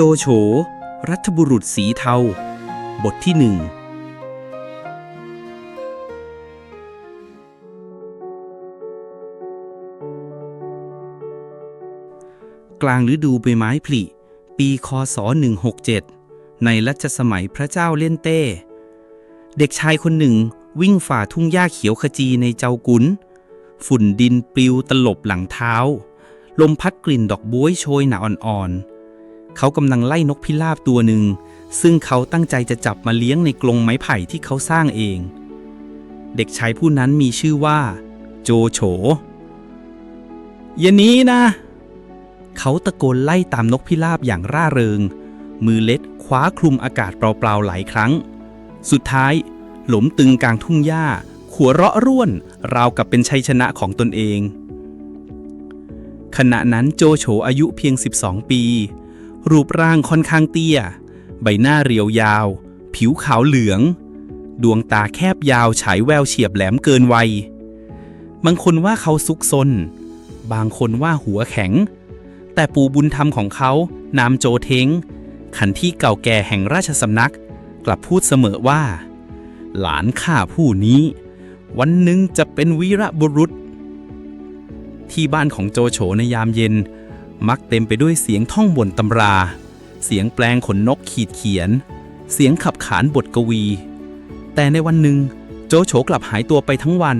โจโฉ รัฐบุรุษสีเทา บทที่หนึ่ง กลางฤดูใบไม้ผลิ ปีคศ 167 ในรัชสมัยพระเจ้าเล่นเต้ เด็กชายคนหนึ่งวิ่งฝ่าทุ่งหญ้าเขียวขจีในเจ้ากุน ฝุ่นดินปลิวตลบหลังเท้า ลมพัดกลิ่นดอกบ๊วยโชยหนาอ่อนๆ เขากำลังไล่นกพิราบตัวหนึ่ง ซึ่งเขาตั้งใจจะจับมาเลี้ยงในกรงไม้ไผ่ที่เขาสร้างเอง เด็กชายผู้นั้นมีชื่อว่า โจโฉอย่านี้นะ เขาตะโกนไล่ตามนกพิราบอย่างร่าเริง มือเล็ดคว้าคลุมอากาศเปล่าๆหลายครั้ง สุดท้าย หลมตึงกลางทุ่งหญ้าขัวเราะร่วน ราวกับเป็นชัยชนะของตนเองขณะนั้นโจโฉอายุเพียง 12 ปี รูปร่างค่อนข้างเตี้ย ใบหน้าเรียวยาว ผิวขาวเหลือง ดวงตาแคบยาวฉายแววเฉียบแหลมเกินวัย บางคนว่าเขาซุกซน บางคนว่าหัวแข็ง แต่ปู่บุญธรรมของเขานามโจเทงขันที่เก่าแก่แห่งราชสำนัก กลับพูดเสมอว่า หลานข้าผู้นี้ วันหนึ่งจะเป็นวีระบุรุษ ที่บ้านของโจโฉในยามเย็น มักเต็มไปด้วยเสียงท่องบนตำรา เสียงแปลงขนนกขีดเขียน เสียงขับขานบทกวี แต่ในวันหนึ่ง โจโฉกลับหายตัวไปทั้งวัน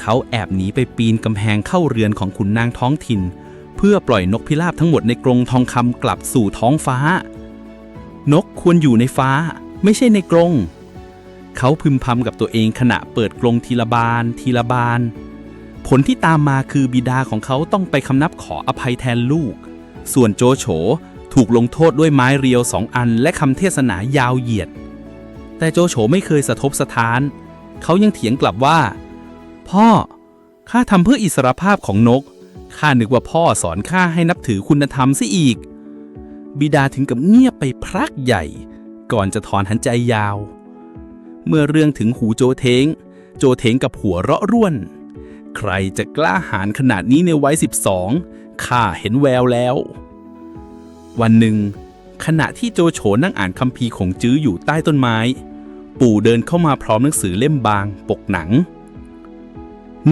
เขาแอบหนีไปปีนกำแพงเข้าเรือนของขุนนางท้องถิ่น เพื่อปล่อยนกพิราบทั้งหมดในกรงทองคำกลับสู่ท้องฟ้า นกควรอยู่ในฟ้า ไม่ใช่ในกรงเขาพึมพำกับตัวเองขณะเปิดกรงทีละบานทีละบาน ผลที่ตามมาคือบิดาของเขาต้องไปคำนับขออภัยแทนลูก ส่วนโจโฉถูกลงโทษด้วยไม้เรียวสองอันและคำเทศนายาวเหยียด แต่โจโฉไม่เคยสะทบสะท้าน เขายังเถียงกลับว่า พ่อ ข้าทำเพื่ออิสรภาพของนก ข้านึกว่าพ่อสอนข้าให้นับถือคุณธรรมซะอีก บิดาถึงกับเงียบไปพรักใหญ่ ก่อนจะถอนหันใจยาว เมื่อเรื่องถึงหูโจเทง โจเทงกับหัวเราะร่วน ใครจะกล้าหาญขนาดนี้ในวัย 12 ข้าเห็นแววแล้ว วันหนึ่ง ขณะที่โจโฉนั่งอ่านคัมภีร์ของจื้ออยู่ใต้ต้นไม้ ปู่เดินเข้ามาพร้อมหนังสือเล่มบางปกหนัง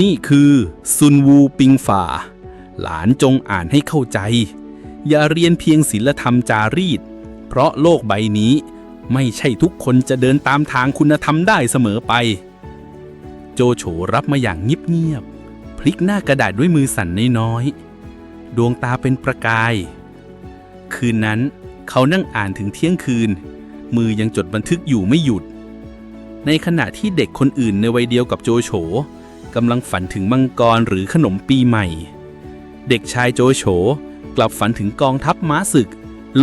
นี่คือซุนวูปิงฝ่า หลานจงอ่านให้เข้าใจ อย่าเรียนเพียงศีลธรรมจารีต เพราะโลกใบนี้ไม่ใช่ทุกคนจะเดินตามทางคุณธรรมได้เสมอไป โจโฉรับมาอย่างเงียบๆ พลิกหน้ากระดาษด้วยมือสั่นน้อยๆ ดวงตาเป็นประกาย คืนนั้นเขานั่งอ่านถึงเที่ยงคืน มือยังจดบันทึกอยู่ไม่หยุด ในขณะที่เด็กคนอื่นในวัยเดียวกับโจโฉกำลังฝันถึงมังกรหรือขนมปีใหม่ เด็กชายโจโฉกลับฝันถึงกองทัพม้าศึก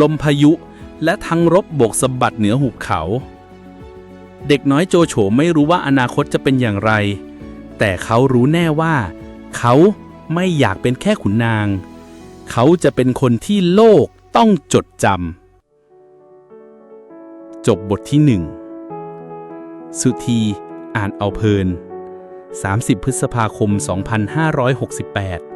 ลมพายุ และทั้งรบบกสะบัดเหนือหุบเขา เด็กน้อยโจโฉไม่รู้ว่าอนาคตจะเป็นอย่างไร แต่เขารู้แน่ว่า เขาไม่อยากเป็นแค่ขุนนาง เขาจะเป็นคนที่โลกต้องจดจำ จบบทที่หนึ่ง สุธีอ่านเอาเพลิน 30 พฤษภาคม 2568